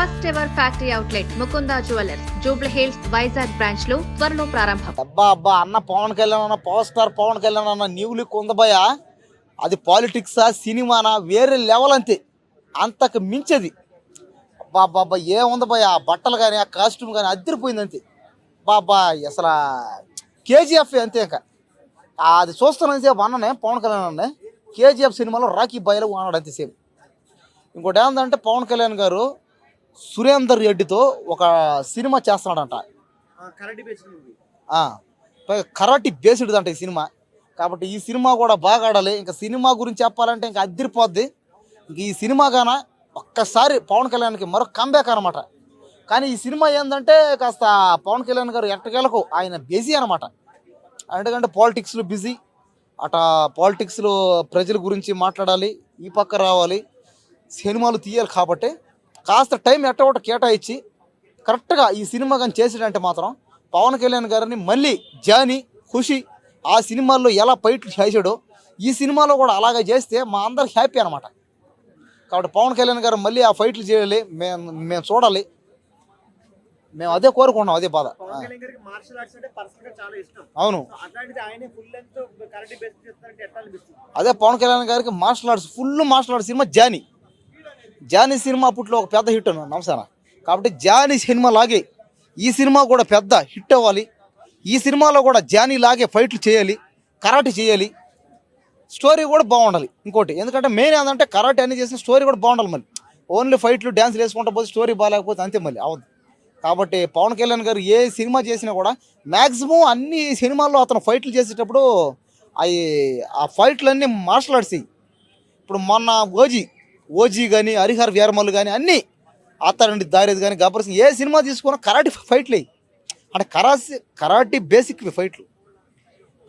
First ever factory outlet Mukunda jewellers Jubilee Hills Vizag బ్రాంచ్లో త్వరలో ప్రారంభం. అబ్బా అబ్బా అన్న పవన్ కళ్యాణ్ అన్న పవర్ స్టార్ పవన్ కళ్యాణ్ అన్న న్యూ లుక్ అది పాలిటిక్సా సినిమానా? వేరే లెవెల్ అంతే. అంతకు మించది. అబ్బా అబ్బా అబ్బా ఏముంది భయ ఆ బట్టలు కానీ ఆ కాస్ట్యూమ్ కానీ అద్దరిపోయింది అంతే. బాబా అసలు కేజీఎఫ్ అంతే ఇంకా. అది చూస్తున్నంతసేపు అన్ననే పవన్ కళ్యాణ్ అన్నే కేజీఎఫ్ సినిమాలో రాకీ బాయ్లో ఉన్నాడు అంతే సేమ్ ఇంకోటి ఏంటంటే పవన్ కళ్యాణ్ గారు సురేందర్ రెడ్డితో ఒక సినిమా చేస్తున్నాడంట. పైగా కరాటి బేస్డ్ అంట ఈ సినిమా. కాబట్టి ఈ సినిమా కూడా బాగా ఆడాలి. ఇంకా సినిమా గురించి చెప్పాలంటే ఇంకా అద్దరిపోద్ది ఇంక ఈ సినిమా గాన ఒక్కసారి పవన్ కళ్యాణ్కి మరో కంబ్యాక్ అనమాట కానీ ఈ సినిమా ఏంటంటే కాస్త పవన్ కళ్యాణ్ గారు ఎట్టకేలకు ఆయన బిజీ అనమాట ఎందుకంటే పాలిటిక్స్లో బిజీ. అట పాలిటిక్స్లో ప్రజల గురించి మాట్లాడాలి. ఈ పక్క రావాలి. సినిమాలు తీయాలి కాబట్టి కాస్త టైం ఎట్ట ఒకటి కేటాయించి కరెక్ట్గా ఈ సినిమా కానీ చేసాడంటే మాత్రం పవన్ కళ్యాణ్ గారిని మళ్ళీ జానీ ఖుషి ఆ సినిమాల్లో ఎలా ఫైట్లు చేసాడో ఈ సినిమాలో కూడా అలాగే చేస్తే మా అందరికి హ్యాపీ అనమాట కాబట్టి పవన్ కళ్యాణ్ గారు మళ్ళీ ఆ ఫైట్లు చేయాలి మేము మేము చూడాలి. మేము అదే కోరుకున్నాం అదే బాధ. అవును. అదే పవన్ కళ్యాణ్ గారికి martial arts full martial arts cinema Johnny. Johnny cinema అప్పట్లో ఒక పెద్ద హిట్ అన్న నమసాన కాబట్టి జానీ సినిమా లాగే ఈ సినిమా కూడా పెద్ద హిట్ అవ్వాలి. ఈ సినిమాలో కూడా జానీ లాగే ఫైట్లు చేయాలి కరాటే చేయాలి. స్టోరీ కూడా బాగుండాలి ఇంకోటి. ఎందుకంటే మెయిన్ ఏంటంటే కరాటే అన్ని చేసిన స్టోరీ కూడా బాగుండాలి మళ్ళీ. ఓన్లీ ఫైట్లు డ్యాన్స్లు వేసుకుంటా పోతే స్టోరీ బాగాలేకపోతే అంతే మళ్ళీ అవద్దు కాబట్టి పవన్ కళ్యాణ్ గారు ఏ సినిమా చేసినా కూడా మ్యాక్సిమం అన్ని సినిమాల్లో అతను ఫైట్లు చేసేటప్పుడు అవి ఆ ఫైట్లు అన్నీ మార్షల్ ఆర్ట్స్. ఇప్పుడు మొన్న ఓజీ ఓజీ కానీ హరిహర్ వీరమల్లు కానీ అన్నీ అతనండి దారేది కానీ గబ్బర్ సింగ్ ఏ సినిమా తీసుకున్నా కరాటీ ఫైట్లు అంటే కరాసి కరాటీ బేసిక్ ఫైట్లు.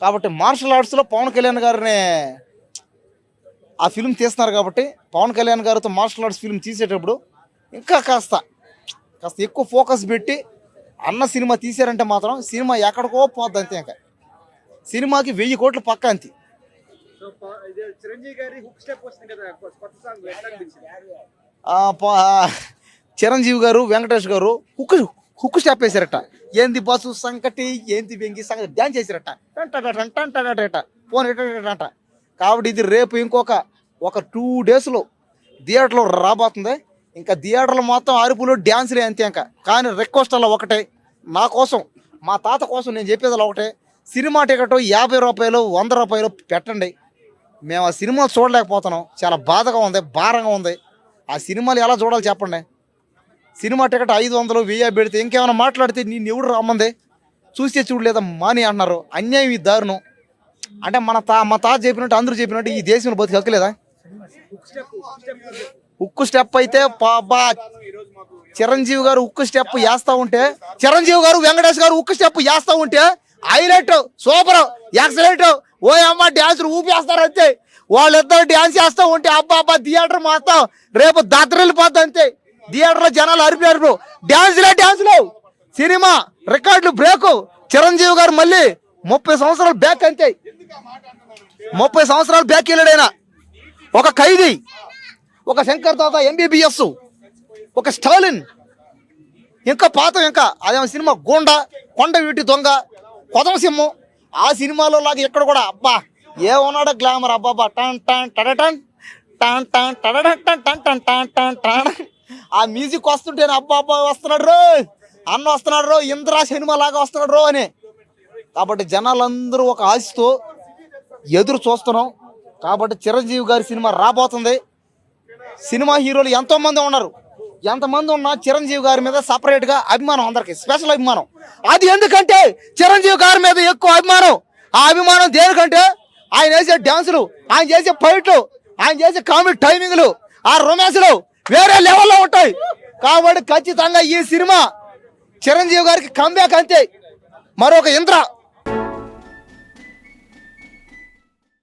కాబట్టి మార్షల్ ఆర్ట్స్లో పవన్ కళ్యాణ్ గారిని ఆ ఫిల్మ్ తీస్తున్నారు కాబట్టి పవన్ కళ్యాణ్ గారితో మార్షల్ ఆర్ట్స్ ఫిల్మ్ తీసేటప్పుడు ఇంకా కాస్త కాస్త ఎక్కువ ఫోకస్ పెట్టి అన్న సినిమా తీశారంటే మాత్రం సినిమా ఎక్కడికో పోద్ది అంతే ఇంకా. సినిమాకి వెయ్యి కోట్లు పక్క అంతే. సో ఇది చిరంజీవి గారి హుక్ స్టెప్ వస్తుంది కదా కొత్త సాంగ్ ఎట్లా అనిపించింది? ఆ, చిరంజీవి గారు వెంకటేష్ గారు హుక్ హుక్ స్టాప్ వేసారట ఏంది బస్సు సంకటి ఏంది వెంగి సంగతి డ్యాన్స్ చేశారట. టంటట ఫోన్ ఎట కాబట్టి ఇది రేపు ఇంకొక ఒక టూ డేస్లో థియేటర్లో రాబోతుంది. ఇంకా థియేటర్లో మొత్తం అరుపులు డ్యాన్సులే అంతే ఇంకా. కానీ రిక్వెస్ట్ అలా ఒకటే. నా కోసం మా తాత కోసం నేను చెప్పేది అలా ఒకటే. సినిమా టికెట్ యాభై రూపాయలు వంద రూపాయలు పెట్టండి. మేము ఆ సినిమా చూడలేకపోతున్నాం. చాలా బాధగా ఉంది భారంగా ఉంది. ఆ సినిమాలు ఎలా చూడాలి చెప్పండి? సినిమా టికెట్ ఐదు వందలు వెయ్యి పెడితే ఇంకేమైనా మాట్లాడితే నేను ఎవడు రమ్మంది? చూస్తే చూడలేదా మాని అన్నారు అన్యాయం ఈ దారుణం. అంటే మన తా మా తాత చెప్పినట్టు అందరూ చెప్పినట్టు ఈ దేశంలో బతికి హక్కులేదా ఉక్కు స్టెప్ అయితే బాబా చిరంజీవి గారు ఉక్కు స్టెప్ వేస్తా ఉంటే చిరంజీవి గారు వెంకటేష్ గారు ఉక్కు స్టెప్ వేస్తా ఉంటే హైలైట్ సూపర్ ఎక్సలెంట్. ఓ అమ్మ డ్యాన్స్ ఊపేస్తారు అంతే. వాళ్ళిద్దరు డ్యాన్స్ చేస్తూ ఉంటే అబ్బా అబ్బా థియేటర్ మొత్తం రేపు దత్తరిల్లిపోద్ది అంతే. థియేటర్లో జనాలు అరిపారు డ్యాన్స్లే డ్యాన్స్లు సినిమా రికార్డులు బ్రేక్ చిరంజీవి గారు మళ్ళీ ముప్పై సంవత్సరాలు బ్యాక్ అంతే. ముప్పై సంవత్సరాలు బ్యాక్ వెళ్ళాడైనా ఒక ఖైదీ ఒక శంకర్ తాత ఎంబీబీఎస్ ఒక స్టాలిన్ ఇంకా పాత ఇంకా అదే సినిమా గోండా కొండ వీటి దొంగ కొదమ సింహం. ఆ సినిమాలో లాగా ఇక్కడ కూడా అబ్బా ఏమన్నాడు గ్లామర్ అబ్బాబా టన్ టన్ టడటన్ టన్ టన్ టడటన్ టన్ టన్ టన్ టన్ టన్ టన్. ఆ మ్యూజిక్ వస్తుంటేనే అబ్బా అబ్బా వస్తున్నాడు రో అన్న వస్తున్నాడు రో ఇంద్రా సినిమా లాగా వస్తున్నాడు రో అని. కాబట్టి జనాలందరూ ఒక ఆశతో ఎదురు చూస్తున్నాం. కాబట్టి చిరంజీవి గారి సినిమా రాబోతుంది. సినిమా హీరోలు ఎంతో మంది ఉన్నారు. ఎంతమంది ఉన్నా చిరంజీవి గారి మీద సపరేట్గా అభిమానం అందరికి స్పెషల్ అభిమానం. అది ఎందుకంటే చిరంజీవి గారి మీద ఎక్కువ అభిమానం. ఆ అభిమానం దేనికంటే ఆయన వేసే డ్యాన్సులు ఆయన చేసే ఫైట్లు ఆయన చేసే కామెడీ టైమింగ్లు ఆ రొమాన్స్లు వేరే లెవెల్లో ఉంటాయి. కాబట్టి ఖచ్చితంగా ఈ సినిమా చిరంజీవి గారికి కంబ్యాక్ అంతే. మరొక ఇంద్ర